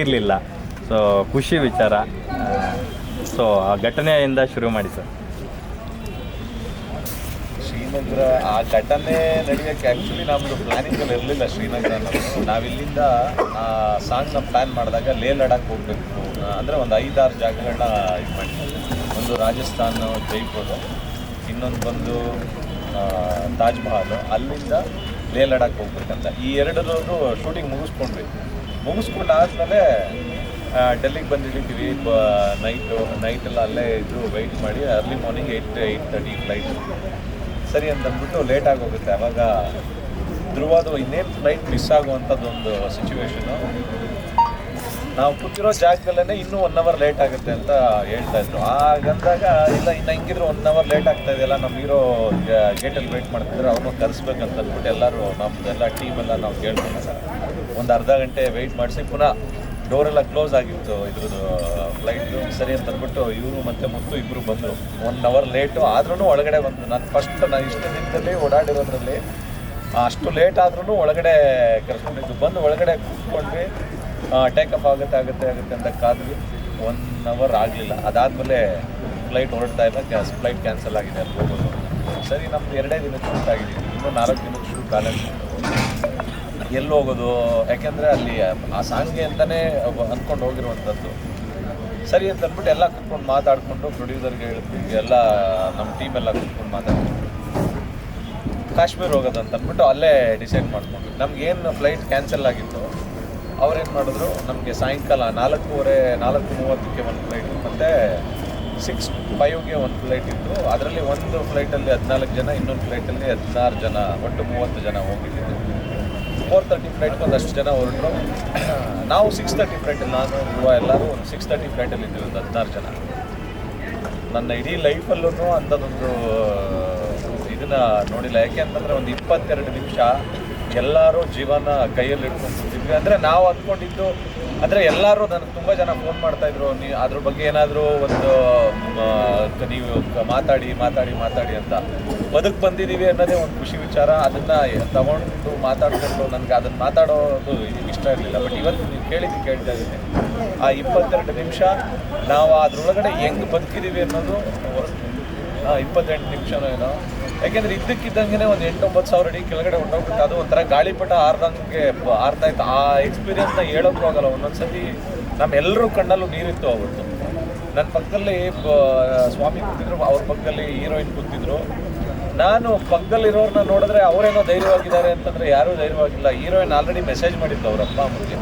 ಇರಲಿಲ್ಲ. ಸೊ ಖುಷಿ ವಿಚಾರ. ಸೊ ಆ ಘಟನೆಯಿಂದ ಶುರು ಮಾಡಿ ಸರ್. ಶ್ರೀನಗರ, ಆ ಘಟನೆ ನಡೆಯೋಕ್ಕೆ ಆ್ಯಕ್ಚುಲಿ ನಮ್ಮದು ಪ್ಲ್ಯಾನಿಂಗಲ್ಲಿ ಇರಲಿಲ್ಲ ಶ್ರೀನಗರ ನಾವಿಲ್ಲಿಂದ, ಆ ಸಾಂಗ್ನ ಪ್ಲ್ಯಾನ್ ಮಾಡಿದಾಗ ಲೇ ಲಡಾಖ್ ಹೋಗಬೇಕು. ಅಂದರೆ ಒಂದು ಐದಾರು ಜಾಗಗಳನ್ನ ಇದು ಮಾಡಿ. ಒಂದು ರಾಜಸ್ಥಾನ, ಜೈಪುರ, ಇನ್ನೊಂದು ಬಂದು ತಾಜ್ ಮಹಲ್. ಅಲ್ಲಿಂದ ಲೇ ಲಡಾಕ್ ಹೋಗ್ಬೇಕಂತ. ಈ ಎರಡರದ್ದು ಶೂಟಿಂಗ್ ಮುಗಿಸ್ಕೊಂಡ್ವಿ. ಮುಗಿಸ್ಕೊಂಡಾದ್ಮೇಲೆ ಡೆಲ್ಲಿಗೆ ಬಂದಿದ್ದೀವಿ ಬ ನೈಟು ನೈಟೆಲ್ಲ ಅಲ್ಲೇ ಇದ್ದು ವೆಯ್ಟ್ ಮಾಡಿ early morning eight eight thirty flight ಸರಿ ಅಂತಂದ್ಬಿಟ್ಟು ಲೇಟ್ ಆಗೋಗುತ್ತೆ. ಅವಾಗ ಧ್ರುವದು ಇನ್ನೇನು ಫ್ಲೈಟ್ ಮಿಸ್ ಆಗುವಂಥದ್ದೊಂದು ಸಿಚುವೇಶನು ನಾವು ಕೂತಿರೋ ಜಾಗದಲ್ಲೇ ಇನ್ನೂ ಒನ್ ಅವರ್ ಲೇಟ್ ಆಗುತ್ತೆ ಅಂತ ಹೇಳ್ತಾ ಇದ್ರು. ಹಾಗಂದಾಗ, ಇಲ್ಲ, ಇನ್ನು ಹಿಂಗಿದ್ರೆ ಒನ್ ಅವರ್ ಲೇಟ್ ಆಗ್ತಾ ಇದೆಯಲ್ಲ ನಮ್ಮ ಹೀರೋ ಗೇಟಲ್ಲಿ ವೇಟ್ ಮಾಡ್ತಿದ್ರೆ. ಅವನು ಕರೆಸ್ಬೇಕಂತ ಅಂದ್ಬಿಟ್ಟು ಎಲ್ಲರೂ ನಮ್ಮದು ಎಲ್ಲ ಟೀಮೆಲ್ಲ ನಾವು ಸರ್ ಒಂದು ಅರ್ಧ ಗಂಟೆ ವೆಯ್ಟ್ ಮಾಡಿಸಿ ಪುನಃ ಡೋರೆಲ್ಲ ಕ್ಲೋಸ್ ಆಗಿತ್ತು ಇದ್ರದ್ದು ಫ್ಲೈಟು ಸರಿ ಅಂತ ಅಂದ್ಬಿಟ್ಟು ಇವರು ಮತ್ತು ಮುತ್ತು ಇಬ್ಬರು ಬಂದರು. ಒನ್ ಅವರ್ ಲೇಟು ಆದ್ರೂ ಒಳಗಡೆ ಬಂದು ನಾನು ಫಸ್ಟ್ ನಾನು ಇಷ್ಟು ದಿನದಲ್ಲಿ ಓಡಾಡಿರೋದ್ರಲ್ಲಿ ಅಷ್ಟು ಲೇಟ್ ಆದ್ರೂ ಒಳಗಡೆ ಕರ್ಸ್ಕೊಂಡಿದ್ದು. ಬಂದು ಒಳಗಡೆ ಕೂತ್ಕೊಂಡ್ವಿ. ಟೇಕ್ ಆಫ್ ಆಗುತ್ತೆ ಆಗುತ್ತೆ ಆಗುತ್ತೆ ಅಂತ ಕಾದ್ವಿ. ಒನ್ ಅವರ್ ಆಗಲಿಲ್ಲ. ಅದಾದಮೇಲೆ ಫ್ಲೈಟ್ ಹೊರಡ್ತಾ ಇಲ್ಲ ಫ್ಲೈಟ್ ಕ್ಯಾನ್ಸಲ್ ಆಗಿದೆ ಅಲ್ಲಿ ಹೋಗೋದು. ಸರಿ, ನಮ್ದು ಎರಡೇ ದಿನಕ್ಕೆ ಶೂಟ್ ಆಗಿದ್ದೀವಿ ಇನ್ನೂ ನಾಲ್ಕು ದಿನಕ್ಕೆ ಶೂಟ್ ಬ್ಯಾಲೆನ್ಸ್ ಎಲ್ಲಿ ಹೋಗೋದು? ಯಾಕೆಂದರೆ ಅಲ್ಲಿ ಆ ಸಾಂಗ್ಗೆ ಅಂತಲೇ ಅಂದ್ಕೊಂಡು ಹೋಗಿರುವಂಥದ್ದು. ಸರಿ ಅಂತ ಅಂದ್ಬಿಟ್ಟು ಎಲ್ಲ ಕುತ್ಕೊಂಡು ಮಾತಾಡಿಕೊಂಡು ಪ್ರೊಡ್ಯೂಸರ್ಗೆ ಹೇಳಿದ್ವಿ ಎಲ್ಲ ನಮ್ಮ ಟೀಮೆಲ್ಲ ಕುತ್ಕೊಂಡು ಮಾತಾಡ್ಕೊಂಡು ಕಾಶ್ಮೀರ್ ಹೋಗೋದು ಅಂತ ಅಂದ್ಬಿಟ್ಟು ಅಲ್ಲೇ ಡಿಸೈಡ್ ಮಾಡ್ಕೊಂಡ್ವಿ. ನಮ್ಗೇನು ಫ್ಲೈಟ್ ಕ್ಯಾನ್ಸಲ್ ಆಗಿತ್ತು? ಅವ್ರೇನು ಮಾಡಿದ್ರು, ನಮಗೆ ಸಾಯಂಕಾಲ ನಾಲ್ಕೂವರೆ, ನಾಲ್ಕು ಮೂವತ್ತಕ್ಕೆ ಒಂದು ಫ್ಲೈಟ್ ಮತ್ತು ಸಿಕ್ಸ್ ಫೈವ್ಗೆ ಒಂದು ಫ್ಲೈಟ್ ಇತ್ತು. ಅದರಲ್ಲಿ ಒಂದು ಫ್ಲೈಟಲ್ಲಿ ಹದಿನಾಲ್ಕು ಜನ, ಇನ್ನೊಂದು ಫ್ಲೈಟಲ್ಲಿ ಹದಿನಾರು ಜನ, ಒಟ್ಟು ಮೂವತ್ತು ಜನ ಹೋಗಿದ್ದೆ ಫೋರ್ ತರ್ಟಿ ಫ್ಲೈಟ್ಗೆ ಒಂದಷ್ಟು ಜನ ಹೊರಟರು. ನಾವು ಸಿಕ್ಸ್ ತರ್ಟಿ ಫ್ಲೈಟಲ್ಲಿ ನಾನು ಯುವ ಎಲ್ಲರೂ ಒಂದು ಸಿಕ್ಸ್ ತರ್ಟಿ ಫ್ಲೈಟಲ್ಲಿ ಇದ್ದೀವಿ ಒಂದು ಹದಿನಾರು ಜನ. ನನ್ನ ಇಡೀ ಲೈಫಲ್ಲೂ ಅಂಥದ್ದೊಂದು, ಇದನ್ನು ನೋಡಿಲ್ಲ. ಯಾಕೆ ಅಂತಂದರೆ ಒಂದು ಇಪ್ಪತ್ತೆರಡು ನಿಮಿಷ ಎಲ್ಲರೂ ಜೀವನ ಕೈಯಲ್ಲಿ ಇಟ್ಕೊಂಡು ಅಂದರೆ ನಾವು ಅಂದ್ಕೊಂಡಿದ್ದು, ಅಂದರೆ ಎಲ್ಲರೂ ನನಗೆ ತುಂಬ ಜನ ಫೋನ್ ಮಾಡ್ತಾಯಿದ್ರು ನೀ ಅದ್ರ ಬಗ್ಗೆ ಏನಾದರೂ ಒಂದು ನೀವು ಮಾತಾಡಿ ಮಾತಾಡಿ ಮಾತಾಡಿ ಅಂತ ಬದುಕು ಬಂದಿದ್ದೀವಿ ಅನ್ನೋದೇ ಒಂದು ಖುಷಿ ವಿಚಾರ. ಅದನ್ನು ತಗೊಂಡು ಮಾತಾಡಿಕೊಂಡು ನನಗೆ ಅದನ್ನು ಮಾತಾಡೋದು ಇಷ್ಟ ಇರಲಿಲ್ಲ. ಬಟ್ ಇವತ್ತು ನೀವು ಕೇಳಿದ್ದು ಕೇಳ್ತಾ ಇದ್ದೀನಿ. ಆ ಇಪ್ಪತ್ತೆರಡು ನಿಮಿಷ ನಾವು ಅದರೊಳಗಡೆ ಹೆಂಗೆ ಬದುಕಿದ್ದೀವಿ ಅನ್ನೋದು ಇಪ್ಪತ್ತೆಂಟು ನಿಮಿಷನೋ ಏನೋ. ಯಾಕೆಂದ್ರೆ ಇದ್ದಕ್ಕಿದ್ದಂಗೆ ಒಂದು ಎಂಟೊಂಬತ್ತು ಸಾವಿರ ಅಡಿ ಕೆಳಗಡೆ ಹೊಂಟೋಗ್ಬಿಟ್ಟು ಅದು ಒಂಥರ ಗಾಳಿಪಟ ಆರ್ದಂಗೆ ಆರ್ತಾ ಇತ್ತು. ಆ ಎಕ್ಸ್ಪೀರಿಯನ್ಸ್ನ ಹೇಳೋಕ್ಕೂ ಆಗಲ್ಲ. ಒಂದೊಂದ್ಸತಿ ನಮ್ಮೆಲ್ಲರೂ ಕಣ್ಣಲ್ಲೂ ನೀರಿತ್ತು ಅವತ್ತು. ನನ್ನ ಪಕ್ಕದಲ್ಲಿ ಸ್ವಾಮಿ ಕೂತಿದ್ರು. ಅವ್ರ ಪಕ್ಕದಲ್ಲಿ ಹೀರೋಯಿನ್ ಕೂತಿದ್ರು. ನಾನು ಪಕ್ಕದಲ್ಲಿರೋರ್ನ ನೋಡಿದ್ರೆ ಅವರೇನೋ ಧೈರ್ಯವಾಗಿದ್ದಾರೆ ಅಂತಂದ್ರೆ ಯಾರೂ ಧೈರ್ಯವಾಗಿಲ್ಲ. ಹೀರೋಯಿನ್ ಆಲ್ರೆಡಿ ಮೆಸೇಜ್ ಮಾಡಿದ್ದು ಅವ್ರ ಅಪ್ಪ ಅಮ್ಮಗೆ.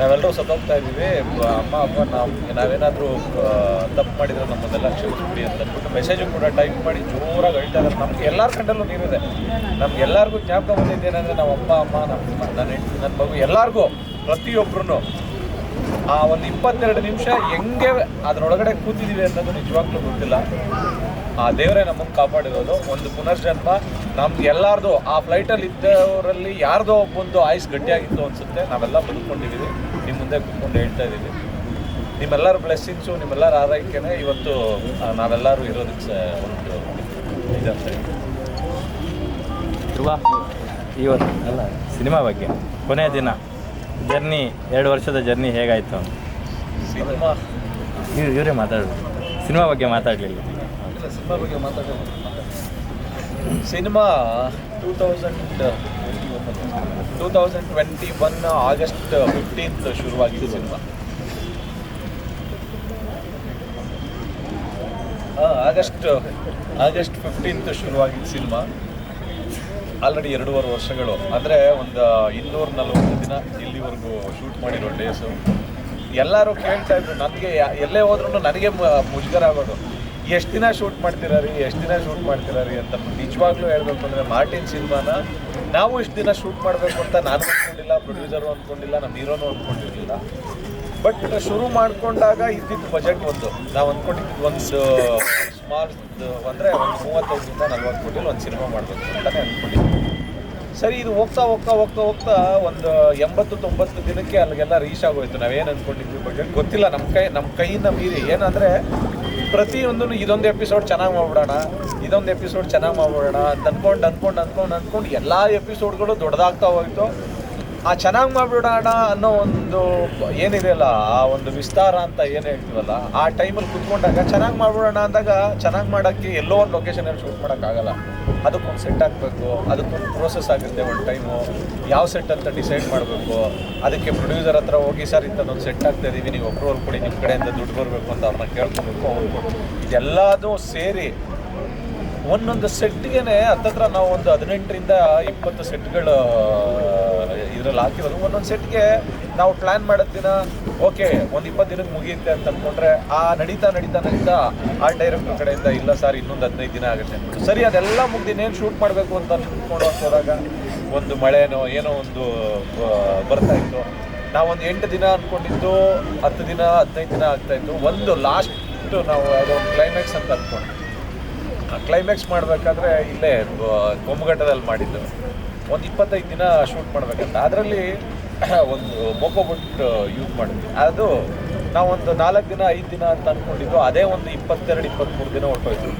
ನಾವೆಲ್ಲರೂ ಸತ್ತೋಗ್ತಾ ಇದ್ದೀವಿ. ಅಮ್ಮ, ಅಪ್ಪ, ನಾವು ನಾವೇನಾದರೂ ತಪ್ಪು ಮಾಡಿದ್ರೆ ನಮ್ಮನ್ನೆಲ್ಲ ಕ್ಷಮಿಸ್ಬಿಡಿ ಅಂತ ಅಂದ್ಬಿಟ್ಟು ಮೆಸೇಜು ಕೂಡ ಟೈಪ್ ಮಾಡಿ ಜೋರಾಗಿ ಹೇಳ್ತಾ ಇದ್ದಾರೆ. ನಮ್ಗೆ ಎಲ್ಲರ ಕಂಡಲ್ಲೂ ನೀರಿದೆ. ನಮ್ಗೆ ಎಲ್ಲರಿಗೂ ಜ್ಞಾಪಕ ಬಂದಿದ್ದೇನೆಂದರೆ ನಮ್ಮ ಅಪ್ಪ, ಅಮ್ಮ ನಮ್ಮ ನನ್ನ ಹೆಂಡ್ತಿ ನನ್ನ ಮಗು ಎಲ್ಲರಿಗೂ ಪ್ರತಿಯೊಬ್ಬರೂ ಆ ಒಂದು ಇಪ್ಪತ್ತೆರಡು ನಿಮಿಷ ಹೆಂಗೆ ಅದರೊಳಗಡೆ ಕೂತಿದ್ದೀವಿ ಅನ್ನೋದು ನಿಜವಾಗ್ಲೂ ಗೊತ್ತಿಲ್ಲ. ಆ ದೇವರೇ ನಮ್ಮನ್ನು ಕಾಪಾಡಿರೋದು. ಒಂದು ಪುನರ್ಜನ್ಮ. ನಮ್ಗೆ ಎಲ್ಲಾರ್ದು, ಆ ಫ್ಲೈಟಲ್ಲಿ ಇದ್ದವರಲ್ಲಿ ಯಾರ್ದೋ ಒಬ್ಬೊಂದು ಆಯುಸ್ ಗಟ್ಟಿಯಾಗಿತ್ತು ಅನ್ಸುತ್ತೆ. ನಾವೆಲ್ಲ ಬದುಕೊಂಡಿದ್ದೀವಿ ನಿಮ್ಮ ಮುಂದೆ ಕೂತ್ಕೊಂಡು ಹೇಳ್ತಾ ಇದ್ದೀವಿ ನಿಮ್ಮೆಲ್ಲರ ಬ್ಲೆಸ್ಸಿಂಗ್ಸು, ನಿಮ್ಮೆಲ್ಲರ ಆರೈಕೆನೇ ಇವತ್ತು ನಾವೆಲ್ಲರೂ ಇರೋದಕ್ಕೆ ಒಂದು ಇದಂತ ಇವತ್ತು, ಅಲ್ಲ, ಸಿನಿಮಾ ಬಗ್ಗೆ. ಕೊನೆಯ ದಿನ. ಜರ್ನಿ ಎರಡು ವರ್ಷದ ಜರ್ನಿ ಹೇಗಾಯಿತು? ಸಿನಿಮಾ. ಇವ್ರು ಇವರೇ ಮಾತಾಡೋದು ಸಿನಿಮಾ ಬಗ್ಗೆ ಮಾತಾಡಲಿಲ್ಲ. ಇಲ್ಲ ಸಿನಿಮಾ ಬಗ್ಗೆ ಮಾತಾಡೋದು cinema two thousand two thousand twenty one August fifteenth ಶುರುವಾಗಿದೆ ಸಿನಿಮಾ. ಆಗಸ್ಟ್ ಆಗಸ್ಟ್ ಫಿಫ್ಟೀನ್ತ್ ಶುರುವಾಗಿದ್ದು ಸಿನಿಮಾ. ಆಲ್ರೆಡಿ ಎರಡೂವರೆ ವರ್ಷಗಳು. ಅಂದರೆ ಒಂದು ಇನ್ನೂರ ನಲ್ವತ್ತು ದಿನ ಇಲ್ಲಿವರೆಗೂ ಶೂಟ್ ಮಾಡಿರೋ ಡೇಸು ಎಲ್ಲರೂ ಕೇಳ್ತಾ ಇದ್ರು, ನನಗೆ ಎಲ್ಲೇ ಹೋದ್ರೂ ನನಗೆ ಮುಜುಗರ ಆಗೋದು. ಎಷ್ಟು ದಿನ ಶೂಟ್ ಮಾಡ್ತೀರಾ ರೀ ಎಷ್ಟು ದಿನ ಶೂಟ್ ಮಾಡ್ತೀರಾ ರೀ ಅಂತ ನಿಜವಾಗ್ಲೂ ಹೇಳಬೇಕು ಅಂದರೆ ಮಾರ್ಟಿನ್ ಸಿನಿಮಾನ ನಾವು ಇಷ್ಟು ದಿನ ಶೂಟ್ ಮಾಡಬೇಕು ಅಂತ ನಾನು ಅಂದ್ಕೊಂಡಿಲ್ಲ ಪ್ರೊಡ್ಯೂಸರು ಅಂದ್ಕೊಂಡಿಲ್ಲ ನಮ್ಮ ಹೀರೋನು ಅಂದ್ಕೊಂಡಿರಲಿಲ್ಲ ಬಟ್ ಶುರು ಮಾಡಿಕೊಂಡಾಗ ಇದ್ದಿದ್ದು ಬಜೆಟ್ ಒಂದು. ನಾವು ಅಂದ್ಕೊಂಡಿದ್ದು ಒಂದು ಸ್ಮಾಲ್ ಅಂದರೆ ಒಂದು ಮೂವತ್ತೈದರಿಂದ ನಲ್ವತ್ತು ಕೋಟಿಲಿ ಒಂದು ಸಿನಿಮಾ ಮಾಡಬೇಕು ಅಂತಲೇ ಅಂದ್ಕೊಂಡಿದ್ದೆ ಸರಿ, ಇದು ಹೋಗ್ತಾ ಹೋಗ್ತಾ ಹೋಗ್ತಾ ಹೋಗ್ತಾ ಒಂದು ಎಂಬತ್ತು ತೊಂಬತ್ತು ದಿನಕ್ಕೆ ಅಲ್ಲಿಗೆಲ್ಲ ರೀಚ್ ಆಗೋಯ್ತು. ನಾವೇನು ಅಂದ್ಕೊಂಡಿದ್ವಿ ಬಗ್ಗೆ ಗೊತ್ತಿಲ್ಲ. ನಮ್ಮ ಕೈ ನಮ್ಮ ಕೈಯಿಂದ ಮೀರಿ. ಏನಂದರೆ ಪ್ರತಿಯೊಂದೂ ಇದೊಂದು ಎಪಿಸೋಡ್ ಚೆನ್ನಾಗಿ ಮಾಡ್ಬಿಡೋಣ, ಇದೊಂದು ಎಪಿಸೋಡ್ ಚೆನ್ನಾಗಿ ಮಾಡ್ಬಿಡೋಣ ಅಂತ ಅಂದ್ಕೊಂಡು ಅಂದ್ಕೊಂಡು ಅಂದ್ಕೊಂಡು ಅಂದ್ಕೊಂಡು ಎಲ್ಲ ಎಪಿಸೋಡ್ಗಳು ದೊಡ್ಡದಾಗ್ತಾ ಹೋಯ್ತು. ಆ ಚೆನ್ನಾಗಿ ಮಾಡ್ಬಿಡೋಣ ಅನ್ನೋ ಒಂದು ಏನಿದೆಯಲ್ಲ, ಆ ಒಂದು ವಿಸ್ತಾರ ಅಂತ ಏನು ಹೇಳ್ತೀವಲ್ಲ, ಆ ಟೈಮಲ್ಲಿ ಕುತ್ಕೊಂಡಾಗ ಚೆನ್ನಾಗಿ ಮಾಡ್ಬಿಡೋಣ ಅಂದಾಗ ಚೆನ್ನಾಗಿ ಮಾಡೋಕ್ಕೆ ಎಲ್ಲೋ ಒಂದು ಲೊಕೇಶನಲ್ಲಿ ಶೂಟ್ ಮಾಡೋಕ್ಕಾಗಲ್ಲ ಅದಕ್ಕೊಂದು ಸೆಟ್ ಹಾಕಬೇಕು, ಅದಕ್ಕೊಂದು ಪ್ರೋಸೆಸ್ ಆಗುತ್ತೆ ಒಂದು ಟೈಮು ಯಾವ ಸೆಟ್ ಅಂತ ಡಿಸೈಡ್ ಮಾಡಬೇಕು. ಅದಕ್ಕೆ ಪ್ರೊಡ್ಯೂಸರ್ ಹತ್ರ ಹೋಗಿ, ಸರ್, ಇಂಥದ್ದೊಂದು ಸೆಟ್ ಆಗ್ತಾ ಇದ್ದೀವಿ ನೀವು ಅಪ್ರೂವಲ್ ಕೊಡಿ ನಿಮ್ಮ ಕಡೆಯಿಂದ ದುಡ್ಡು ಬರಬೇಕು ಅಂತ ಅವ್ರನ್ನ ಕೇಳ್ಕೊಬೇಕು ಅವ್ರು ಇದೆಲ್ಲದೂ ಸೇರಿ ಒಂದೊಂದು ಸೆಟ್ಗೆ ಹತ್ತತ್ರ ನಾವು ಒಂದು ಹದಿನೆಂಟರಿಂದ ಇಪ್ಪತ್ತು ಸೆಟ್ಗಳು ಇದ್ರಲ್ಲಿ ಹಾಕಿರೋದು. ಒಂದೊಂದು ಸೆಟ್ಗೆ ನಾವು ಪ್ಲ್ಯಾನ್ ಮಾಡೋದ್ ದಿನ ಓಕೆ ಒಂದು ಇಪ್ಪತ್ತು ದಿನಕ್ಕೆ ಮುಗಿಯುತ್ತೆ ಅಂತ ಅಂದ್ಕೊಂಡ್ರೆ ಆ ನಡೀತಾ ನಡೀತಾ ನಡೀತಾ ಆ ಡೈರೆಕ್ಟರ್ ಕಡೆಯಿಂದ ಇಲ್ಲ ಸರ್ ಇನ್ನೊಂದು ಹದಿನೈದು ದಿನ ಆಗುತ್ತೆ ಸರಿ, ಅದೆಲ್ಲ ಮುಗ್ದಿನೇನು ಶೂಟ್ ಮಾಡಬೇಕು ಅಂತ ಅನ್ಕೊಂಡು ಹೋದಾಗ ಒಂದು ಮಳೆನೋ, ಏನೋ ಒಂದು ಬರ್ತಾ ಇತ್ತು. ನಾವೊಂದು ಎಂಟು ದಿನ ಅಂದ್ಕೊಂಡಿದ್ದು ಹತ್ತು ದಿನ, ಹದಿನೈದು ದಿನ ಆಗ್ತಾ ಇತ್ತು. ಒಂದು ಲಾಸ್ಟ್ ನಾವು ಅದೊಂದು ಒಂದು ಕ್ಲೈಮ್ಯಾಕ್ಸ್ ಅಂತ ಅಂದ್ಕೊಂಡು ಕ್ಲೈಮ್ಯಾಕ್ಸ್ ಮಾಡಬೇಕಾದ್ರೆ ಇಲ್ಲೇ ಕೊಮ್ಮಘಟ್ಟದಲ್ಲಿ ಮಾಡಿದ್ದು. ಒಂದು ಇಪ್ಪತ್ತೈದು ದಿನ ಶೂಟ್ ಮಾಡಬೇಕಂತ. ಅದರಲ್ಲಿ ಒಂದು ಬೋಕೋ ಬಟ್ ಯೂಸ್ ಮಾಡಿದ್ವಿ. ಅದು ನಾವೊಂದು ನಾಲ್ಕು ದಿನ, ಐದು ದಿನ ಅಂತ ಅಂದ್ಕೊಂಡಿದ್ದು ಅದೇ ಒಂದು ಇಪ್ಪತ್ತೆರಡು ಇಪ್ಪತ್ತ್ಮೂರು ದಿನ ಹೊರಟೋಯ್ತು.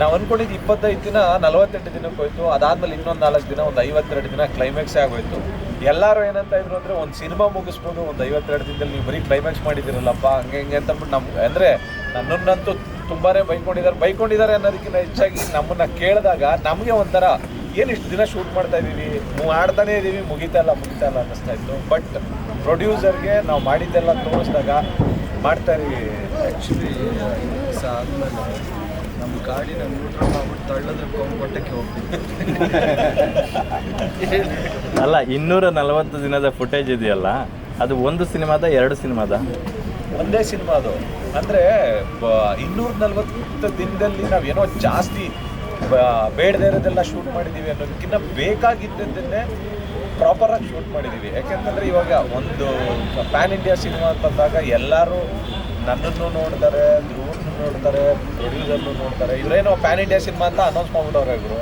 ನಾವು ಅಂದ್ಕೊಂಡಿದ್ದು ಇಪ್ಪತ್ತೈದು ದಿನ, ನಲವತ್ತೆಂಟು ದಿನಕ್ಕೆ ಹೋಯ್ತು. ಅದಾದ್ಮೇಲೆ ಇನ್ನೊಂದು ನಾಲ್ಕು ದಿನ, ಒಂದು ಐವತ್ತೆರಡು ದಿನ ಕ್ಲೈಮ್ಯಾಕ್ಸ್ ಆಗೋಯ್ತು. ಎಲ್ಲರೂ ಏನಂತ ಇದ್ರು ಅಂದರೆ, ಒಂದು ಸಿನಿಮಾ ಮುಗಿಸ್ಬೋದು, ಒಂದು ಐವತ್ತೆರಡು ದಿನದಲ್ಲಿ ನೀವು ಬರೀ ಕ್ಲೈಮ್ಯಾಕ್ಸ್ ಮಾಡಿದ್ದೀರಲ್ಲಪ್ಪ, ಹಂಗೆ, ಹಿಂಗೆ ಅಂತಂದ್ಬಿಟ್ಟು ನಮ್ಗೆ, ಅಂದರೆ ನನ್ನನ್ನಂತೂ ತುಂಬಾ ಬೈಕೊಂಡಿದ್ದಾರೆ. ಬೈಕೊಂಡಿದ್ದಾರೆ ಅನ್ನೋದಕ್ಕಿಂತ ಹೆಚ್ಚಾಗಿ ನಮ್ಮನ್ನ ಕೇಳಿದಾಗ ನಮಗೆ ಒಂಥರ ಏನು ಇಷ್ಟು ದಿನ ಶೂಟ್ ಮಾಡ್ತಾ ಇದ್ದೀವಿ ಮು- ಆಡ್ತಾನೇ ಇದ್ದೀವಿ ಮುಗಿತಾ ಇಲ್ಲ ಮುಗಿತಾ ಇಲ್ಲ ಅನ್ನಿಸ್ತಾ ಇತ್ತು. ಬಟ್ ಪ್ರೊಡ್ಯೂಸರ್ಗೆ ನಾವು ಮಾಡಿದ್ದೆಲ್ಲ ತೋರಿಸಿದಾಗ ಮಾಡ್ತಾ ಇದ್ದೀವಿ ಆ್ಯಕ್ಚುಲಿ ದಿವಸ ಆದಮೇಲೆ ನಮ್ಮ ಗಾಡಿನ ನ್ಯೂಟ್ರಲ್ ಮಾಡ್ಬಿಟ್ಟು ತಳ್ಳೋದ್ರ ಕೊಂಬಟ್ಟಕ್ಕೆ ಹೋಗ್ತೀವಿ ಅಲ್ಲ ಇನ್ನೂರ ನಲವತ್ತು ದಿನದ ಫುಟೇಜ್ ಇದೆಯಲ್ಲ ಅದು ಒಂದು ಸಿನಿಮಾದ ಎರಡು ಸಿನಿಮಾದ? ಒಂದೇ ಸಿನಿಮಾ ಅದು. ಅಂದರೆ ಇನ್ನೂರ ನಲ್ವತ್ತು ದಿನದಲ್ಲಿ ನಾವೇನೋ ಜಾಸ್ತಿ ಬೇಡದೇ ಇರೋದೆಲ್ಲ ಶೂಟ್ ಮಾಡಿದ್ದೀವಿ ಅನ್ನೋದಕ್ಕಿಂತ ಪ್ರಾಪರ್ ಪ್ರಾಪರಾಗಿ ಶೂಟ್ ಮಾಡಿದ್ದೀವಿ ಯಾಕೆಂತಂದರೆ ಇವಾಗ ಒಂದು ಪ್ಯಾನ್ ಇಂಡಿಯಾ ಸಿನಿಮಾ ಅಂತ ಬಂದಾಗ ಎಲ್ಲರೂ ನನ್ನನ್ನು ನೋಡ್ತಾರೆ ಧ್ರುವನ್ನು ನೋಡ್ತಾರೆ ಪ್ರೊಡ್ಯೂಸರ್ನು ನೋಡ್ತಾರೆ. ಇವರೇನೋ ಪ್ಯಾನ್ ಇಂಡಿಯಾ ಸಿನಿಮಾ ಅಂತ ಅನೌನ್ಸ್ ಮಾಡ್ಬಿಟ್ಟವ್ರೆ ಇವರು.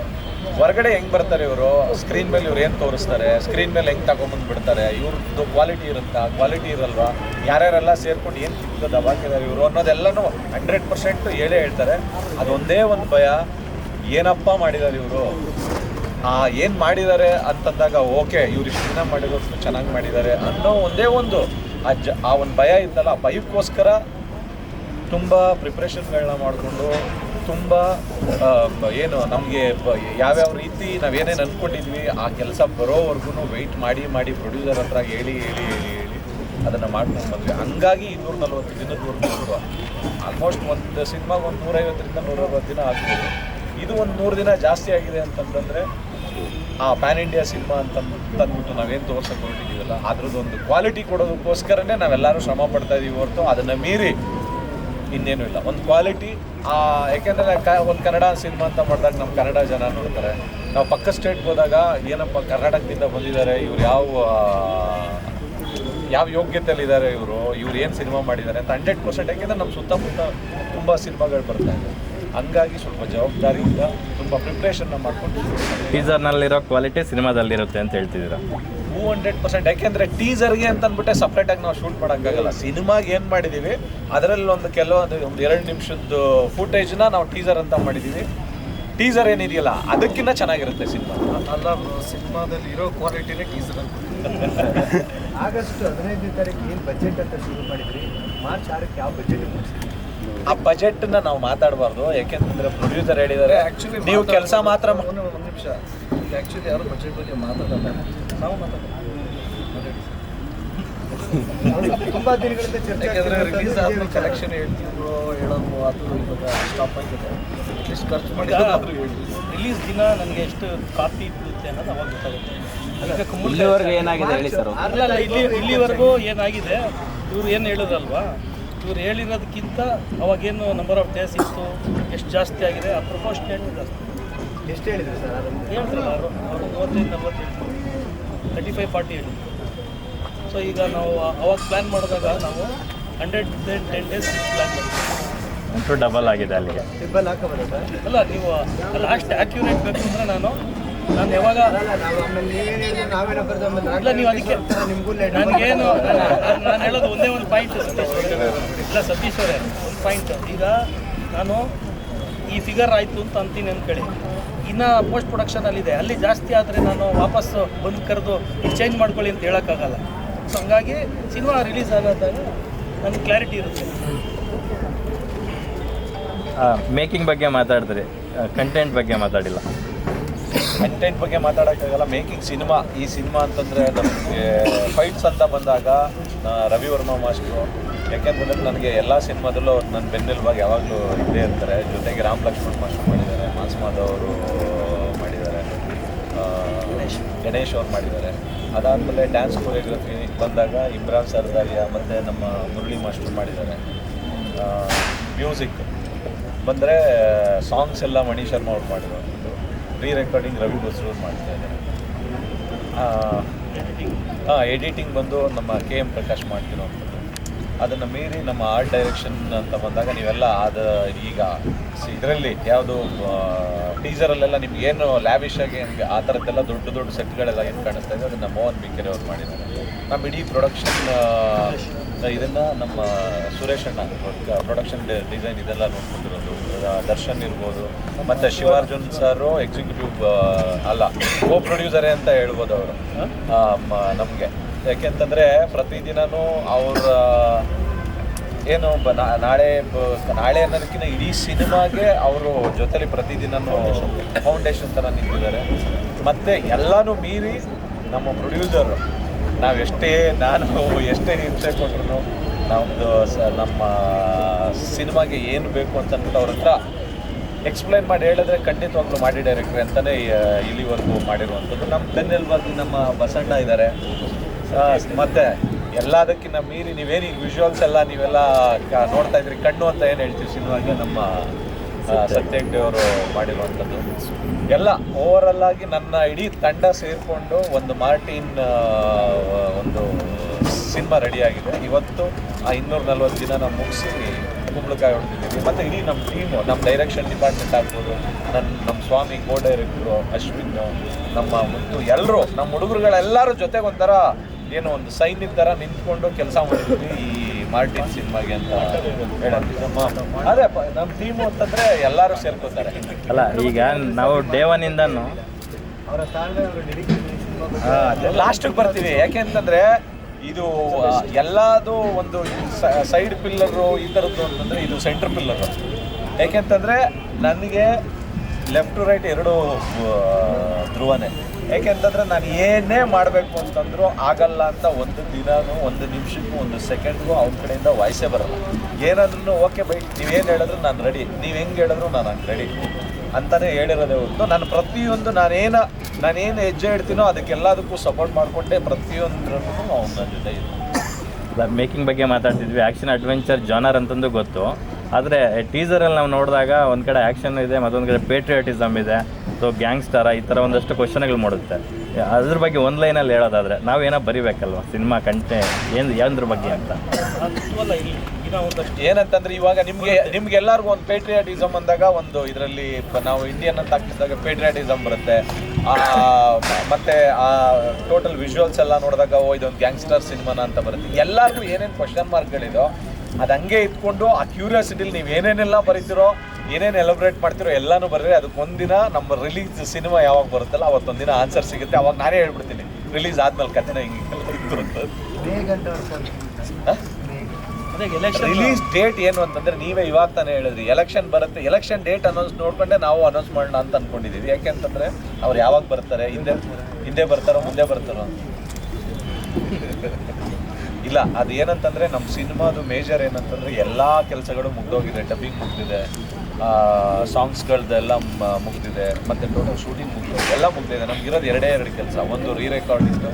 ಹೊರಗಡೆ ಹೆಂಗೆ ಬರ್ತಾರೆ ಇವರು? ಸ್ಕ್ರೀನ್ ಮೇಲೆ ಇವ್ರು ಏನು ತೋರಿಸ್ತಾರೆ? ಸ್ಕ್ರೀನ್ ಮೇಲೆ ಹೆಂಗೆ ತಗೊಂಬಂದು ಬಿಡ್ತಾರೆ ಇವ್ರದ್ದು ಕ್ವಾಲಿಟಿ ಇರುತ್ತಾ? ಕ್ವಾಲಿಟಿ ಇರಲ್ವಾ? ಯಾರ್ಯಾರೆಲ್ಲ ಸೇರ್ಕೊಂಡು ಏನು ಕಿತ್ತು ದಬಾಕಿದ್ದಾರೆ ಇವರು ಅನ್ನೋದೆಲ್ಲನೂ ಹಂಡ್ರೆಡ್ ಪರ್ಸೆಂಟ್ ಹೇಳೇ ಹೇಳ್ತಾರೆ. ಅದೊಂದೇ ಒಂದು ಭಯ. ಏನಪ್ಪ ಮಾಡಿದ್ದಾರೆ ಇವರು? ಆ, ಏನು ಮಾಡಿದ್ದಾರೆ ಅಂತಂದಾಗ, ಓಕೆ, ಇವ್ರು ಇಷ್ಟು ದಿನ ಮಾಡಿರೋಷ್ಟು ಚೆನ್ನಾಗಿ ಮಾಡಿದ್ದಾರೆ ಅನ್ನೋ ಒಂದೇ ಒಂದು, ಆ ಜ, ಆ ಒಂದು ಭಯ ಇದ್ದಲ್ಲ ಆ ಭಯಕ್ಕೋಸ್ಕರ ತುಂಬ ಪ್ರಿಪ್ರೇಷನ್ಗಳನ್ನ ಮಾಡಿಕೊಂಡು, ತುಂಬ ಏನು, ನಮಗೆ ಯಾವ್ಯಾವ ರೀತಿ ನಾವೇನೇನು ಅಂದ್ಕೊಂಡಿದ್ವಿ ಆ ಕೆಲಸ ಬರೋವರೆಗೂ ವೆಯ್ಟ್ ಮಾಡಿ ಮಾಡಿ ಪ್ರೊಡ್ಯೂಸರ್ ಹತ್ರ ಹೇಳಿ ಹೇಳಿ ಹೇಳಿ ಹೇಳಿ ಅದನ್ನು ಮಾಡ್ಕೊಂಡು ಬಂದ್ವಿ. ಹಂಗಾಗಿ ಇನ್ನೂರ ನಲ್ವತ್ತು ದಿನದವರೆಗೂ ಆಲ್ಮೋಸ್ಟ್ ಒಂದು ಸಿನಿಮಾಗೆ ಒಂದು ನೂರೈವತ್ತರಿಂದ ನೂರೈವತ್ತು ದಿನ ಆಗ್ಬೋದು. ಇದು ಒಂದು ಮೂರು ದಿನ ಜಾಸ್ತಿ ಆಗಿದೆ ಅಂತಂತಂದರೆ ಆ ಪ್ಯಾನ್ ಇಂಡಿಯಾ ಸಿನಿಮಾ ಅಂತ ಅಂದ್ಬಿಟ್ಟು ನಾವೇನು ತೋರ್ಸಕ್ಕೆ ಹೊರಟಿದ್ದೀವಲ್ಲ ಅದ್ರದ್ದೊಂದು ಕ್ವಾಲಿಟಿ ಕೊಡೋದಕ್ಕೋಸ್ಕರನೇ ನಾವೆಲ್ಲರೂ ಶ್ರಮ ಪಡ್ತಾ ಇದೀವಿ ಹೊರತು ಅದನ್ನು ಮೀರಿ ಇನ್ನೇನು ಇಲ್ಲ. ಒಂದು ಕ್ವಾಲಿಟಿ ಯಾಕೆಂದರೆ ಕ, ಒಂದು ಕನ್ನಡ ಸಿನಿಮಾ ಅಂತ ಮಾಡಿದಾಗ ನಮ್ಮ ಕನ್ನಡ ಜನ ನೋಡ್ತಾರೆ. ನಾವು ಪಕ್ಕ ಸ್ಟೇಟ್ಗೆ ಹೋದಾಗ ಏನಪ್ಪ ಕರ್ನಾಟಕದಿಂದ ಬಂದಿದ್ದಾರೆ, ಇವ್ರು ಯಾವ ಯಾವ ಯೋಗ್ಯತೆಯಲ್ಲಿದ್ದಾರೆ ಇವರು, ಇವ್ರು ಏನು ಸಿನಿಮಾ ಮಾಡಿದ್ದಾರೆ ಅಂತ ಹಂಡ್ರೆಡ್ ಪರ್ಸೆಂಟ್ ಯಾಕೆಂದರೆ ನಮ್ಮ ಸುತ್ತಮುತ್ತ ತುಂಬ ಸಿನಿಮಾಗಳು ಬರ್ತಾ ಇದೆ. ಹಂಗಾಗಿ ಸ್ವಲ್ಪ ಜವಾಬ್ದಾರಿಯಿಂದ ತುಂಬ ಪ್ರಿಪ್ರೇಷನ್ನ ಮಾಡ್ಕೊಂಡು ಟೀಸರ್ನಲ್ಲಿರೋ ಕ್ವಾಲಿಟಿ ಸಿನಿಮಾದಲ್ಲಿರುತ್ತೆ ಅಂತ ಹೇಳ್ತಿದ್ದೀರಾ? ಟೂ ಹಂಡ್ರೆಡ್ ಪರ್ಸೆಂಟ್ ಯಾಕೆಂದರೆ ಟೀಸರ್ಗೆ ಅಂತ ಅಂದ್ಬಿಟ್ಟೆ ಸಪ್ರೇಟಾಗಿ ನಾವು ಶೂಟ್ ಮಾಡೋಕ್ಕಾಗಲ್ಲ. ಸಿನಿಮಾಗೆ ಏನು ಮಾಡಿದ್ದೀವಿ ಅದರಲ್ಲಿ ಒಂದು ಕೆಲವೊಂದು ಒಂದು ಎರಡು ನಿಮಿಷದ್ದು ಫುಟೇಜ್ನ ನಾವು ಟೀಸರ್ ಅಂತ ಮಾಡಿದ್ದೀವಿ ಟೀಸರ್ ಏನಿದೆಯಲ್ಲ ಅದಕ್ಕಿಂತ ಚೆನ್ನಾಗಿರುತ್ತೆ ಸಿನಿಮಾ. ಅಲ್ಲ ಸಿನಿಮಾದಲ್ಲಿ ಇರೋ ಕ್ವಾಲಿಟಿನೇ ಟೀಸರ್ ಅಂತ. ಆಗಸ್ಟ್ ಹದಿನೈದನೇ ತಾರೀಕು ಏನು ಬಜೆಟ್ ಅಂತ ಶುರು ಮಾಡಿದ್ರಿ? ಮಾರ್ಚ್ ಆರಕ್ಕೆ ಯಾವ ಬಜೆಟ್ ಆ ಬಜೆಟ್ನ ನಾವು ಮಾತಾಡಬಾರ್ದು. ಯಾಕೆಂತಂದ್ರೆ ಪ್ರೊಡ್ಯೂಸರ್ ಹೇಳಿದ್ದಾರೆ ಆ್ಯಕ್ಚುಲಿ ನೀವು ಕೆಲಸ ಮಾತ್ರ ಒಂದು ನಿಮಿಷ. ಈಗ ಆ್ಯಕ್ಚುಲಿ ಯಾರು ಬಜೆಟ್ ಬಗ್ಗೆ ಮಾತಾಡಲ್ಲ? ನಾವು ಮಾತಾಡೋಣ ತುಂಬಾ ದಿನಗಳಿಂದ ಚರ್ಚೆ ಯಾಕೆಂದರೆ ರಿಲೀಸ್ ಆದ್ಮೇಲೆ ಕಲೆಕ್ಷನ್ ಹೇಳ್ತಿದ್ರು ಹೇಳೋದು ಅದು ಇವಾಗ ಸ್ಟಾಪ್ ಆಗಿದೆ. ಎಷ್ಟು ಖರ್ಚು ಮಾಡಿದ್ರು ಹೇಳಿ ರಿಲೀಸ್ ದಿನ ನನಗೆ ಎಷ್ಟು ಕಾಪಿ ಬೀಳುತ್ತೆ ಅನ್ನೋದು ಅವಾಗ ಗೊತ್ತಾಗುತ್ತೆ. ಇಲ್ಲಿವರೆಗೂ ಏನಾಗಿದೆ ಹೇಳಿ ಸರ್ ಇಲ್ಲಿವರೆಗೂ ಏನಾಗಿದೆ? ಇವ್ರು ಏನು ಹೇಳಿದ್ರಲ್ವಾ? ಇವ್ರು ಹೇಳಿರೋದಕ್ಕಿಂತ ಅವಾಗೇನು ನಂಬರ್ ಆಫ್ ಡೇಸ್ ಇತ್ತು ಎಷ್ಟು ಜಾಸ್ತಿ ಆಗಿದೆ ಆ ಪ್ರಪೋರ್ಷನೇಟ್ ಜಾಸ್ತಿ ಎಷ್ಟು ಹೇಳಿದ್ರು ಸರ್ ಅದು ಹೇಳ್ತಾರಲ್ಲ ಅವರು ಅವರು ಮೂವತ್ತೈದು ನಂಬರ್ ತರ್ಟಿ ಫೈವ್ ಫಾರ್ಟಿ ಹೇಳಿದ್ರು ಸೊ ಈಗ ನಾವು ಅವಾಗ ಪ್ಲ್ಯಾನ್ ಮಾಡಿದಾಗ ನಾವು ಹಂಡ್ರೆಡ್ ಟೆನ್ ಡೇಸ್ ಪ್ಲ್ಯಾನ್ ಮಾಡಿದ್ವಿ ಡಬಲ್ ಆಗಿದೆ ಅಲ್ಲಿಗೆ. ಡಬಲ್ ಹಾಕಬಾರ ಸರ್? ಅಲ್ಲ ನೀವು ಲಾಸ್ಟ್ ಆ್ಯಕ್ಯುರೇಟ್ ಬೇಕು ಅಂದರೆ ನಾನು ನಾನು ಯಾವಾಗ ಇಲ್ಲ ಅದಕ್ಕೆ ನನಗೇನು ನಾನು ಹೇಳೋದು ಒಂದೇ ಒಂದು ಪಾಯಿಂಟ್ ಇಲ್ಲ, ಸತೀಶ್ ಅವರೇ, ಒಂದು ಪಾಯಿಂಟ್ ಈಗ ನಾನು ಈ ಫಿಗರ್ ಆಯಿತು ಅಂತ ಅಂತೀನಿ ಅಂದ್ಕೊಳ್ಳಿ ಇನ್ನು ಪೋಸ್ಟ್ ಪ್ರೊಡಕ್ಷನಲ್ಲಿದೆ ಅಲ್ಲಿ ಜಾಸ್ತಿ ಆದರೆ ನಾನು ವಾಪಸ್ ಬಂದು ಕರೆದು ಚೇಂಜ್ ಮಾಡ್ಕೊಳ್ಳಿ ಅಂತ ಹೇಳೋಕ್ಕಾಗಲ್ಲ. ಸೊ ಹಂಗಾಗಿ ಸಿನಿಮಾ ರಿಲೀಸ್ ಆಗೋದಾಗ ನನಗೆ ಕ್ಲಾರಿಟಿ ಇರುತ್ತೆ. ಮೇಕಿಂಗ್ ಬಗ್ಗೆ ಮಾತಾಡಿದ್ರೆ. ಕಂಟೆಂಟ್ ಬಗ್ಗೆ ಮಾತಾಡಿಲ್ಲ. ಕಂಟೆಂಟ್ ಬಗ್ಗೆ ಮಾತಾಡೋಕ್ಕಾಗಲ್ಲ. ಮೇಕಿಂಗ್ ಸಿನಿಮಾ ಈ ಸಿನಿಮಾ ಅಂತಂದರೆ ನಮಗೆ ಫೈಟ್ಸ್ ಅಂತ ಬಂದಾಗ ರವಿ ವರ್ಮ ಮಾಸ್ಟ್ರು. ಯಾಕೆಂತಂದ್ರೆ ನನಗೆ ಎಲ್ಲ ಸಿನಿಮಾದಲ್ಲೂ ನನ್ನ ಬೆನ್ನೆಲುಬಾಗಿ ಯಾವಾಗಲೂ ಇದ್ದೇ ಇರ್ತಾರೆ. ಜೊತೆಗೆ ರಾಮ್ ಲಕ್ಷ್ಮಣ್ ಮಾಸ್ಟರ್ ಮಾಡಿದ್ದಾರೆ ಮಾಸ್ ಮಾಧವ್ ಅವರು ಮಾಡಿದ್ದಾರೆ ಆ, ಗಣೇಶ್. ಅವ್ರು ಮಾಡಿದ್ದಾರೆ. ಅದಾದಮೇಲೆ ಡ್ಯಾನ್ಸ್ ಕೊರಿಯೋಗ್ರಫಿ ಬಂದಾಗ ಇಮ್ರಾನ್ ಸರ್ದಾರಿಯಾ ಮತ್ತು ನಮ್ಮ ಮುರಳಿ ಮಾಸ್ಟರ್ ಮಾಡಿದ್ದಾರೆ. ಮ್ಯೂಸಿಕ್ ಬಂದರೆ ಸಾಂಗ್ಸ್ ಎಲ್ಲ ಮಣಿ ಶರ್ಮಾ ಅವ್ರು ಮಾಡಿರುವಂಥದ್ದು ರೀ ರೆಕಾರ್ಡಿಂಗ್ ರವಿ ಬಸ್ರೂರು ಮಾಡ್ತಾ ಇದ್ದಾರೆ. ಹಾಂ ಎಡಿಟಿಂಗ್ ಬಂದು ನಮ್ಮ ಕೆ ಎಂ ಪ್ರಕಾಶ್ ಮಾಡ್ತಿರೋವಂಥದ್ದು ಅದನ್ನು ಮೀರಿ ನಮ್ಮ ಆರ್ಟ್ ಡೈರೆಕ್ಷನ್ ಅಂತ ಬಂದಾಗ ನೀವೆಲ್ಲ ಅದು ಈಗ ಇದರಲ್ಲಿ ಯಾವುದು ಟೀಸರಲ್ಲೆಲ್ಲ ನಿಮ್ಗೆ ಏನು ಲ್ಯಾವಿಶ್ ಆಗಿ ನಿಮಗೆ ಆ ಥರದ್ದೆಲ್ಲ ದೊಡ್ಡ ದೊಡ್ಡ ಸೆಟ್ಗಳೆಲ್ಲ ಏನು ಕಾಣಿಸ್ತಾ ಇದೆ? ಅದನ್ನು ಮೋಹನ್ ಬಿಕೆರೆ ಅವ್ರು ಮಾಡಿದ್ದಾರೆ. ನಮ್ಮ ಇಡೀ ಪ್ರೊಡಕ್ಷನ್ ಇದನ್ನು ನಮ್ಮ ಸುರೇಶ್ ಅಣ್ಣ ಪ್ರೊಡಕ್ಷನ್ ಡಿಸೈನ್ ಇದೆಲ್ಲ ನೋಡ್ಕೊಂಡಿರೋದು. ದರ್ಶನ್ ಇರ್ಬೋದು, ಮತ್ತು ಶಿವಾರ್ಜುನ್ ಸರು ಎಕ್ಸಿಕ್ಯೂಟಿವ್ ಅಲ್ಲ ಕೋ ಪ್ರೊಡ್ಯೂಸರೇ ಅಂತ ಹೇಳ್ಬೋದು ಅವರು. ನಮಗೆ. ಯಾಕೆಂತಂದರೆ ಪ್ರತಿದಿನವೂ ಅವರ, ಏನು ಬ ನಾಳೆ ನಾಳೆ ಅನ್ನೋದಕ್ಕಿಂತ ಇಡೀ ಸಿನಿಮಾಗೆ ಅವರು ಜೊತೆಲಿ ಪ್ರತಿದಿನನೂ ಫೌಂಡೇಶನ್ ಥರ ನಿಂತಿದ್ದಾರೆ. ಮತ್ತು ಎಲ್ಲನೂ ಮೀರಿ ನಮ್ಮ ಪ್ರೊಡ್ಯೂಸರ್ ನಾವು ಎಷ್ಟೇ ನಾನು, ಎಷ್ಟೇ ಹಿಂಸೆ ಕೊಟ್ರು ನಮ್ಮದು ಸ, ನಮ್ಮ ಸಿನಿಮಾಗೆ ಏನು ಬೇಕು ಅಂತ ಅವ್ರ ಹತ್ರ ಎಕ್ಸ್ಪ್ಲೈನ್ ಮಾಡಿ ಹೇಳಿದ್ರೆ ಖಂಡಿತವಾಗ್ಲೂ ಮಾಡಿ ಡೈರೆಕ್ಟ್ರಿ ಅಂತಲೇ ಇಲ್ಲಿವರೆಗೂ ಮಾಡಿರುವಂಥದ್ದು. ನಮ್ಮ ಬೆನ್ನೆಲುಬಾಗಿ ನಮ್ಮ ಬಸಣ್ಣ ಇದ್ದಾರೆ ಮತ್ತು ಎಲ್ಲದಕ್ಕಿಂತ ಮೀರಿ ನೀವೇನು ವಿಜುವಲ್ಸ್ ಎಲ್ಲ ನೀವೆಲ್ಲ ನೋಡ್ತಾ ಇದ್ರಿ. ಕಣ್ಣು ಅಂತ ಏನು ಹೇಳ್ತೀವಿ ಸಿನಿಮಾಗೆ ನಮ್ಮ ಆ, ಸತ್ಯ ಹೆಗ್ಡೆ ಅವರು ಮಾಡಿರುವಂಥದ್ದು. ಎಲ್ಲ ಓವರಲ್ ಆಗಿ ನನ್ನ ಇಡೀ ತಂಡ ಸೇರಿಕೊಂಡು ಒಂದು ಮಾರ್ಟಿನ್ ಒಂದು ಸಿನಿಮಾ ರೆಡಿಯಾಗಿದೆ ಇವತ್ತು ಆ ಇನ್ನೂರ ನಲ್ವತ್ತು ದಿನ ನಾವು ಮುಗಿಸಿ ಕುಂಬಳಕಾಯಿ ಹೊಡೆದಿದ್ದೀವಿ. ಮತ್ತು ಇಡೀ ನಮ್ಮ ಟೀಮು ನಮ್ಮ ಡೈರೆಕ್ಷನ್ ಡಿಪಾರ್ಟ್ಮೆಂಟ್ ಆಗ್ಬೋದು ನನ್ನ ನಮ್ಮ ಸ್ವಾಮಿ ಕೋ ಡೈರೆಕ್ಟ್ರು ಅಶ್ವಿನ್ ನಮ್ಮ ಮತ್ತು ಎಲ್ಲರೂ ನಮ್ಮ ಹುಡುಗರುಗಳೆಲ್ಲರೂ ಜೊತೆಗೆ ಒಂಥರ ಏನು ಒಂದು ಸೈನ್ಯದ ಥರ ನಿಂತ್ಕೊಂಡು ಕೆಲಸ ಮಾಡಿದ್ವಿ ಈ ಮಾರ್ಟಿನ್ ಸಿನಿಮಾಗೆ ಅಂತ ಅದೇ ಪ- ನಮ್ಮ ಟೀಮು ಅಂತಂದರೆ ಎಲ್ಲರೂ ಸೇರ್ಕೋತಾರೆ. ಅಲ್ಲ ಈಗ ನಾವು ಡೇ ಒನ್ನಿಂದನೂ ಅವರ ತಾಳ್ಮೆ ಅವರ ನಿರೀಕ್ಷೆ ಸಿನಿಮಾ ಲಾಸ್ಟಿಗೆ ಬರ್ತೀವಿ. ಯಾಕೆ ಅಂತಂದ್ರೆ ಇದು ಎಲ್ಲಾದು ಎಲ್ಲದು ಒಂದು ಸೈಡ್ ಪಿಲ್ಲರು ಈ ಥರದ್ದು ಅಂತಂದ್ರೆ ಇದು ಸೆಂಟ್ರ್ ಪಿಲ್ಲರು ಯಾಕೆಂತಂದ್ರೆ ನನಗೆ ಲೆಫ್ಟ್ ಟು ರೈಟ್ ಎರಡು ಧ್ರುವನೇ. ಯಾಕೆಂತಂದ್ರೆ ನಾನು ಏನೇ ಮಾಡಬೇಕು ಅಂತಂದ್ರು ಆಗಲ್ಲ ಅಂತ ಒಂದು ದಿನನೂ, ಒಂದು ನಿಮಿಷಕ್ಕೂ, ಒಂದು ಸೆಕೆಂಡ್ಗೂ ಅವ್ನ ಕಡೆಯಿಂದ ವಾಯ್ಸೇ ಬರಲ್ಲ. ಏನಾದ್ರೂ ಓಕೆ, ಬೈ, ನೀವೇನು ಹೇಳಿದ್ರು ನಾನು ರೆಡಿ. ನೀವು ಹೆಂಗೆ ಹೇಳಿದ್ರು ನಾನು ಹಂಗೆ ರೆಡಿ. ಅಂತಲೇ ಹೇಳಿರೋದೇ ಹೊರತು ನಾನು ಪ್ರತಿಯೊಂದು ನಾನೇನು ನಾನೇನು ಹೆಜ್ಜೆ ಇಡ್ತೀನೋ ಅದಕ್ಕೆಲ್ಲದಕ್ಕೂ ಸಪೋರ್ಟ್ ಮಾಡಿಕೊಂಡೆ ಪ್ರತಿಯೊಂದರಲ್ಲೂ ಅವ್ನ ಜೊತೆ ಇದೆ ಮೇಕಿಂಗ್ ಬಗ್ಗೆ ಮಾತಾಡ್ತಿದ್ವಿ. ಆ್ಯಕ್ಷನ್ ಅಡ್ವೆಂಚರ್ ಜಾನರ್ ಅಂತಂದು ಗೊತ್ತು. ಆದರೆ ಟೀಸರಲ್ಲಿ ನಾವು ನೋಡಿದಾಗ ಒಂದು ಕಡೆ ಆ್ಯಕ್ಷನ್ ಇದೆ, ಮತ್ತೊಂದು ಕಡೆ ಪೇಟ್ರಿಯಾಟಿಸಮ್ ಇದೆ. ಸೊ ಗ್ಯಾಂಗ್ಸ್ಟರ ಈ ಥರ ಒಂದಷ್ಟು ಕ್ವಶನ್ಗಳು ಮಾಡುತ್ತೆ. ಅದ್ರ ಬಗ್ಗೆ ಒಂದು ಲೈನಲ್ಲಿ ಹೇಳೋದಾದರೆ ನಾವೇನೋ ಬರಿಬೇಕಲ್ವ? ಸಿನಿಮಾ ಕಂಟೆ, ಏನು ಯಾವ್ದ್ರ ಬಗ್ಗೆ ಅಂತ. ಒಂದಷ್ಟು. ಏನಂತಂದ್ರೆ ಇವಾಗ ನಿಮ್ಗೆ ಎಲ್ಲರಿಗೂ ಒಂದು ಪೇಟ್ರಿಯಾಟಿಸಮ್ ಅಂದಾಗ ಒಂದು ಇದರಲ್ಲಿ ನಾವು ಇಂಡಿಯನ್ ಅಂತ ಹಾಕಿದಾಗ ಪೇಟ್ರಿಯಾಟಿಸಮ್ ಬರುತ್ತೆ. ಮತ್ತೆ ಆ ಟೋಟಲ್ ವಿಜುವಲ್ಸ್ ಎಲ್ಲ ನೋಡಿದಾಗ, ಓ, ಇದೊಂದು ಗ್ಯಾಂಗ್ಸ್ಟರ್ ಸಿನಿಮಾನ ಅಂತ ಬರುತ್ತೆ. ಎಲ್ಲರಿಗೂ ಏನೇನು ಕ್ವಶನ್ ಮಾರ್ಕ್ಗಳಿದೋ ಅದು ಹಂಗೆ ಇಟ್ಕೊಂಡು ಆ ಕ್ಯೂರಿಯಾಸಿಟಿಲಿ ನೀವು ಏನೇನೆಲ್ಲ ಬರೀತಿರೋ ಏನೇನು ಎಲಬ್ರೇಟ್ ಮಾಡ್ತಿರೋ ಎಲ್ಲನೂ ಬರೀರಿ ಅದಕ್ಕೆ ಒಂದಿನ ನಮ್ಮ ರಿಲೀಸ್ ಸಿನಿಮಾ ಯಾವಾಗ ಬರುತ್ತಲ್ಲ ಅವತ್ತೊಂದಿನ ಆನ್ಸರ್ ಸಿಗುತ್ತೆ. ಅವಾಗ ನಾನೇ ಹೇಳ್ಬಿಡ್ತೀನಿ. ರಿಲೀಸ್ ಆದ್ಮೇಲೆ ಕಥೆನ ಹಿಂಗೆಲ್ಲ ಇತ್ತು ಅಂತ. ರಿಲೀಸ್ ಡೇಟ್ ಏನು ಅಂತಂದ್ರೆ ನೀವೇ ಇವಾಗ ತಾನೇ ಹೇಳಿದ್ರಿ. ಎಲೆಕ್ಷನ್ ಬರುತ್ತೆ ಎಲೆಕ್ಷನ್ ಡೇಟ್ ಅನೌನ್ಸ್ ನೋಡ್ಕೊಂಡೆ ನಾವು ಅನೌನ್ಸ್ ಮಾಡೋಣ ಅಂತ ಅನ್ಕೊಂಡಿದೀವಿ. ಯಾಕೆಂತಂದ್ರೆ ಅವ್ರು ಯಾವಾಗ ಬರ್ತಾರೆ ಹಿಂದೆ ಹಿಂದೆ ಬರ್ತಾರೋ ಮುಂದೆ ಬರ್ತಾರೋ ಅಂತ. ಇಲ್ಲ ಅದು ಏನಂತಂದ್ರೆ ನಮ್ಮ ಸಿನಿಮಾದು ಮೇಜರ್ ಏನಂತಂದ್ರೆ ಎಲ್ಲ ಕೆಲಸಗಳು ಮುಗ್ದೋಗಿದೆ ಡಬ್ಬಿಂಗ್ ಮುಗ್ದಿದೆ ಸಾಂಗ್ಸ್ಗಳದ್ದೆಲ್ಲ ಮುಗ್ದಿದೆ, ಮತ್ತೆ ಟೋಟಲ್ ಶೂಟಿಂಗ್ ಮುಗ್ದಿದೆ ಎಲ್ಲ ಮುಗ್ದಿದೆ. ನಮ್ಗೆ ಇರೋದು ಎರಡೇ ಎರಡು ಕೆಲಸ, ಒಂದು ರೀ ರೆಕಾರ್ಡಿಂಗ್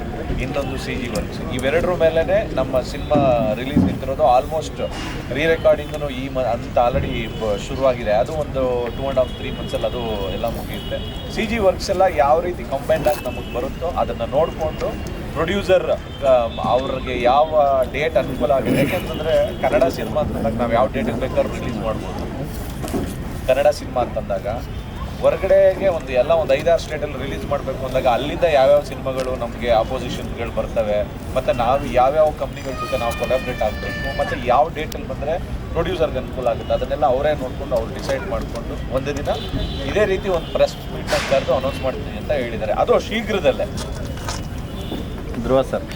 ಇನ್ನೊಂದು ಸಿ ಜಿ ವರ್ಕ್ಸ್ ಇವೆರಡರ ಮೇಲೇ ನಮ್ಮ ಸಿನಿಮಾ ರಿಲೀಸ್ ನಿಂತಿರೋದು ಆಲ್ಮೋಸ್ಟ್ ರೀ ರೆಕಾರ್ಡಿಂಗು ಈ ಮ, ಅಂತ ಆಲ್ರೆಡಿ ಶುರುವಾಗಿದೆ. ಅದು ಒಂದು ಟೂ ಆ್ಯಂಡ್ ಹಾಫ್ ತ್ರೀ ಮಂತ್ಸಲ್ಲಿ ಅದು ಎಲ್ಲ ಮುಗಿಯುತ್ತೆ. ಸಿ ಜಿ ವರ್ಕ್ಸ್ ಎಲ್ಲ ಯಾವ ರೀತಿ ಕಂಬೈಂಡ್ ಆಗಿ ನಮಗೆ ಬರುತ್ತೋ ಅದನ್ನು ನೋಡಿಕೊಂಡು ಪ್ರೊಡ್ಯೂಸರ್ ಅವ್ರಿಗೆ ಯಾವ ಡೇಟ್ ಅನುಕೂಲ ಆಗಿದೆ? ಯಾಕೆಂತಂದರೆ ಕನ್ನಡ ಸಿನಿಮಾ ಅಂತಂದಾಗ ನಾವು ಯಾವ ಡೇಟಿಗೆ ಬೇಕಾದ್ರೂ ರಿಲೀಸ್ ಮಾಡ್ಬೋದು. ಕನ್ನಡ ಸಿನಿಮಾ ಅಂತಂದಾಗ ಹೊರಗಡೆಗೆ ಒಂದು ಎಲ್ಲ ಒಂದು ಐದಾರು ಸ್ಟೇಟಲ್ಲಿ ರಿಲೀಸ್ ಮಾಡಬೇಕು ಅಂದಾಗ ಅಲ್ಲಿಂದ ಯಾವ್ಯಾವ ಸಿನಿಮಾಗಳು ನಮಗೆ ಅಪೋಸಿಷನ್ಗಳು ಬರ್ತವೆ, ಮತ್ತು ನಾವು ಯಾವ್ಯಾವ ಕಂಪ್ನಿಗಳ ಜೊತೆ ನಾವು ಕೊಲಾಬ್ರೇಟ್ ಆಗಬೇಕು, ಮತ್ತು ಯಾವ ಡೇಟಲ್ಲಿ ಬಂದರೆ ಪ್ರೊಡ್ಯೂಸರ್ಗೆ ಅನುಕೂಲ ಆಗುತ್ತೆ, ಅದನ್ನೆಲ್ಲ ಅವರೇ ನೋಡಿಕೊಂಡು ಅವ್ರು ಡಿಸೈಡ್ ಮಾಡಿಕೊಂಡು ಒಂದು ದಿನ ಇದೇ ರೀತಿ ಒಂದು ಪ್ರೆಸ್ ಮೀಟ್ನ ಕರೆದು ಅನೌನ್ಸ್ ಮಾಡ್ತೀನಿ ಅಂತ ಹೇಳಿದ್ದಾರೆ. ಅದು ಶೀಘ್ರದಲ್ಲೇ. ಧ್ರುವ ಸರ್.